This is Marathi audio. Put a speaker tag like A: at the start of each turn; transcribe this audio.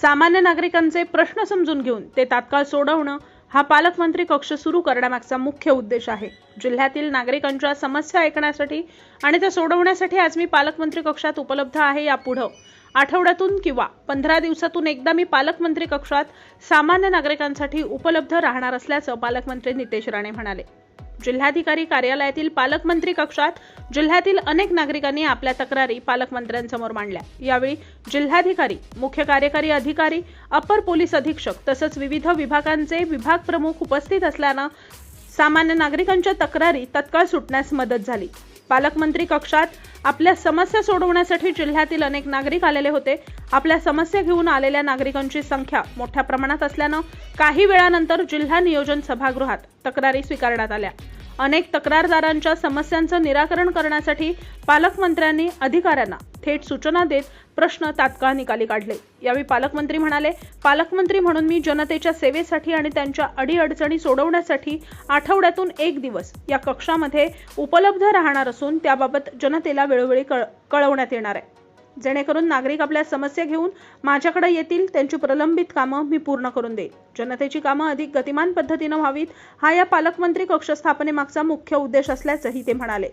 A: सामान्य नागरिकांचे प्रश्न समजून घेऊन ते तात्काळ सोडवणं हा पालकमंत्री कक्ष सुरू करण्यामागचा मुख्य उद्देश आहे. जिल्ह्यातील नागरिकांच्या समस्या ऐकण्यासाठी आणि त्या सोडवण्यासाठी आज मी पालकमंत्री कक्षात उपलब्ध आहे यापुढं. आठवड्यातून किंवा पंधरा दिवसातून एकदा मी पालकमंत्री कक्षात सामान्य नागरिकांसाठी उपलब्ध राहणार असल्याचं पालकमंत्री नितेश राणे म्हणाले. जिल्हाधिकारी कार्यालयातील पालकमंत्री कक्षात जिल्ह्यातील अनेक नागरिकांनी आपल्या तक्रारी पालकमंत्र्यांसमोर मांडल्या. यावेळी जिल्हाधिकारी मुख्य कार्यकारी अधिकारी अपर पोलीस अधीक्षक तसंच विविध विभागांचे विभाग प्रमुख उपस्थित असल्यानं सामान्य नागरिकांच्या तक्रारी तत्काळ सुटण्यास मदत झाली. पालकमंत्री कक्षात आपल्या समस्या सोडवण्यासाठी जिल्ह्यातील अनेक नागरिक आलेले होते. आपल्या समस्या घेऊन आलेल्या नागरिकांची संख्या मोठ्या प्रमाणात असल्यानं काही वेळानंतर जिल्हा नियोजन सभागृहात तक्रारी स्वीकारण्यात आल्या. अनेक तक्रारदारांच्या समस्यांचं निराकरण करण्यासाठी पालकमंत्र्यांनी अधिकाऱ्यांना थेट सूचना देत प्रश्न तात्काळ निकाली काढले. यावेळी पालकमंत्री म्हणाले पालकमंत्री म्हणून मी जनतेच्या सेवेसाठी आणि त्यांच्या अडीअडचणी सोडवण्यासाठी आठवड्यातून एक दिवस या कक्षामध्ये उपलब्ध राहणार असून त्याबाबत जनतेला वेळोवेळी कळ कळवण्यात येणार आहे. जेणेकरून नागरिक आपल्या समस्या घेऊन माझ्याकडे येतील त्यांची प्रलंबित कामं मी पूर्ण करून देईल जनतेची कामं अधिक गतिमान पद्धतीनं व्हावीत हा या पालकमंत्री कक्ष स्थापनेमागचा मुख्य उद्देश असल्याचंही ते म्हणाले.